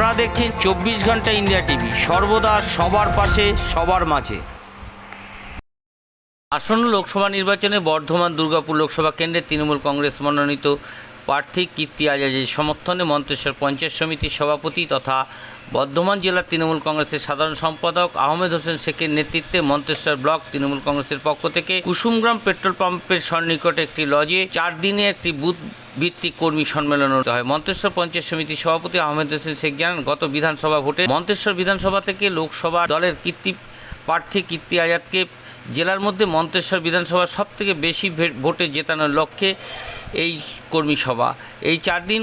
আপনারা দেখছেন চব্বিশ ঘণ্টা ইন্ডিয়া টিভি। সর্বদা সবার পাশে, সবার মাঝে। আসন্ন লোকসভা নির্বাচনে বর্ধমান, দুর্গাপুর লোকসভা কেন্দ্রে তৃণমূল কংগ্রেস মনোনীত প্রার্থী কীর্তি আজাদের সমর্থনে মন্তেশ্বর পঞ্চায়েত সমিতির সভাপতি তথা বর্ধমান জেলার তৃণমূল কংগ্রেসের সাধারণ সম্পাদক আহমেদ হোসেন শেখের নেতৃত্বে মন্তেশ্বর ব্লক তৃণমূল কংগ্রেসের পক্ষ থেকে কুসুমগ্রাম পেট্রোল পাম্পের সন্নিকটে একটি লজে চার দিনে একটি বুথ ভিত্তিক কর্মী সম্মেলন হয়। মন্তেশ্বর পঞ্চায়েত সমিতির সভাপতি আহমেদ হোসেন শেখ জানান, গত বিধানসভা ভোটে মন্তেশ্বর বিধানসভা থেকে লোকসভা দলের কীর্তি প্রার্থী কীর্তি আজাদকে জেলার মধ্যে মন্তেশ্বর বিধানসভা সব থেকে বেশি ভোটে জেতানোর লক্ষ্যে এই কর্মী সভা। এই চার দিন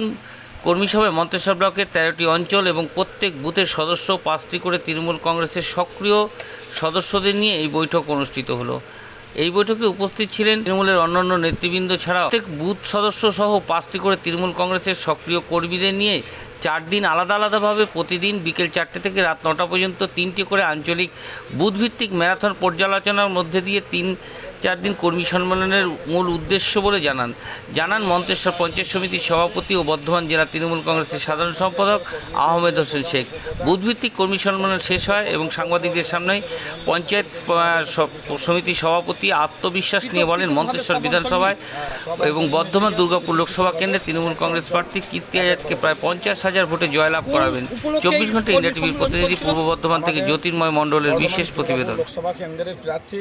কর্মী সভায় মন্তেশ্বর ব্লকের তেরোটি অঞ্চল এবং প্রত্যেক বুথের সদস্য পাঁচটি করে তৃণমূল কংগ্রেসের সক্রিয় সদস্যদের নিয়ে এই বৈঠক অনুষ্ঠিত হলো। এই বৈঠকে উপস্থিত ছিলেন তৃণমূলের অন্যান্য নেতৃবৃন্দ ছাড়াও প্রত্যেক বুথ সদস্য সহ পাঁচটি করে তৃণমূল কংগ্রেসের সক্রিয় কর্মীদের নিয়ে চার দিন আলাদা আলাদাভাবে প্রতিদিন বিকেল চারটে থেকে রাত নটা পর্যন্ত তিনটি করে আঞ্চলিক বুথভিত্তিক ম্যারাথন পর্যালোচনার মধ্যে দিয়ে তিন চার দিন কর্মী সম্মেলনের মূল উদ্দেশ্য বলে জানান। জানান মন্তেশ্বর পঞ্চায়েত সমিতির সভাপতি ও বর্ধমান জেলা তৃণমূল কংগ্রেসের সাধারণ সম্পাদক আহমেদ হোসেন শেখ। বুথভিত্তিক কর্মী সম্মেলন শেষ হয় এবং সাংবাদিকদের সামনে পঞ্চায়েত সমিতির সভাপতি আত্মবিশ্বাস নিয়ে বলেন মন্তেশ্বর বিধানসভায় এবং বর্ধমান দুর্গাপুর লোকসভা কেন্দ্রে তৃণমূল কংগ্রেস প্রার্থী কীর্তি আজাদকে প্রায় পঞ্চাশ হাজার ভোটে জয়লাভ করাবেন। চব্বিশ ঘণ্টা ইন্ডিয়া টিভির প্রতিনিধি পূর্ব বর্ধমান থেকে জ্যোতির্ময় মণ্ডলের বিশেষ প্রতিবেদন। লোকসভা কেন্দ্রের প্রার্থী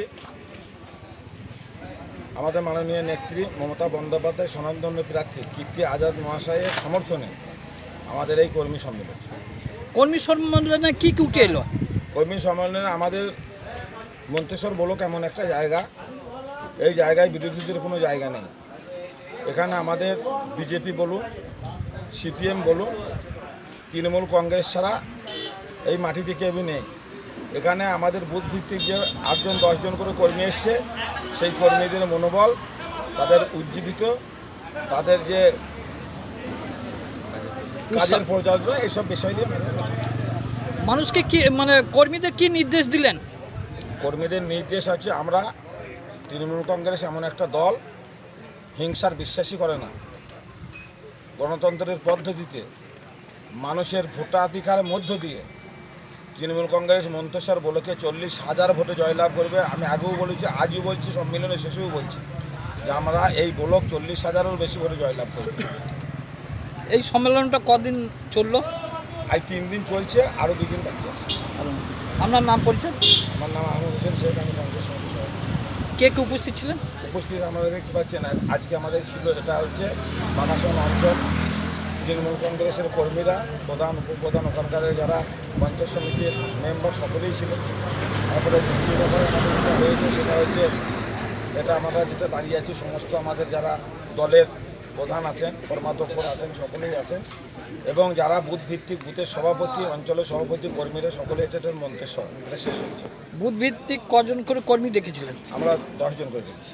আমাদের মাননীয় নেত্রী মমতা বন্দ্যোপাধ্যায় সনাতন্য প্রার্থী কীর্তি আজাদ মহাশয়ের সমর্থনে আমাদের এই কর্মী সম্মেলন। কর্মী সম্মেলনে কি কী উঠে এলো? কর্মী সম্মেলনে আমাদের মন্তেশ্বর ব্লক এমন একটা জায়গা। এই জায়গায় বিরোধীদের কোনো জায়গা নেই। এখানে আমাদের বিজেপি বলুন সিপিএম বলুন তৃণমূল কংগ্রেস ছাড়া এই মাটিতে কেউ নেই। এখানে আমাদের বুথ ভিত্তিক যে আটজন দশজন করে কর্মী এসছে সেই কর্মীদের মনোবল তাদের উজ্জীবিত তাদের যে কাজের পরিচালনা এইসব বিষয় নিয়ে মানুষকে কি মানে কর্মীদের কি নির্দেশ দিলেন? কর্মীদের নির্দেশ আছে আমরা তৃণমূল কংগ্রেস এমন একটা দল হিংসার বিশ্বাসী করে না। গণতন্ত্রের পদ্ধতিতে মানুষের ভোটাধিকারের মধ্য দিয়ে তৃণমূল কংগ্রেস মন্তেশ্বর বলকে চল্লিশ হাজার ভোটে জয়লাভ করবে। আমি আগেও বলেছি আজও বলছি সম্মেলনের শেষেও বলছি যে আমরা এই ব্লক চল্লিশ হাজারেরও বেশি ভোটে জয়লাভ করব। এই সম্মেলনটা কদিন চলল? আজ তিন দিন চলছে আরও দুই দিন বাকি আছে। আপনার নাম পরিচয়? আমার নাম আহমদ হোসেন শেখ আমি কংগ্রেস। কে কে উপস্থিত ছিলেন? উপস্থিত আমরা দেখতে পাচ্ছেন আজ- আজকে আমাদের ছিল এটা হচ্ছে বানাসন অঞ্চল। তৃণমূল কংগ্রেসের কর্মীরা প্রধান উপপ্রধান ওখানকার যারা পঞ্চায়েত সমিতির মেম্বার সকলেই ছিল। তারপরে দ্বিতীয় ব্যাপারে আমাদের যেটা হয়েছে সেটা হচ্ছে এটা আমরা যেটা দাঁড়িয়ে আছি সমস্ত আমাদের যারা দলের প্রধান আছেন কর্মাধ্যক্ষ আছেন সকলেই আছেন। এবং যারা বুথ ভিত্তিক বুথের সভাপতি অঞ্চলের সভাপতি কর্মীরা সকলে হচ্ছে এটা মন্তেশ্বর এটা শেষ হয়েছে। বুথ ভিত্তিক কজন করে কর্মী ডেকেছিলেন? আমরা দশজন করে দিচ্ছি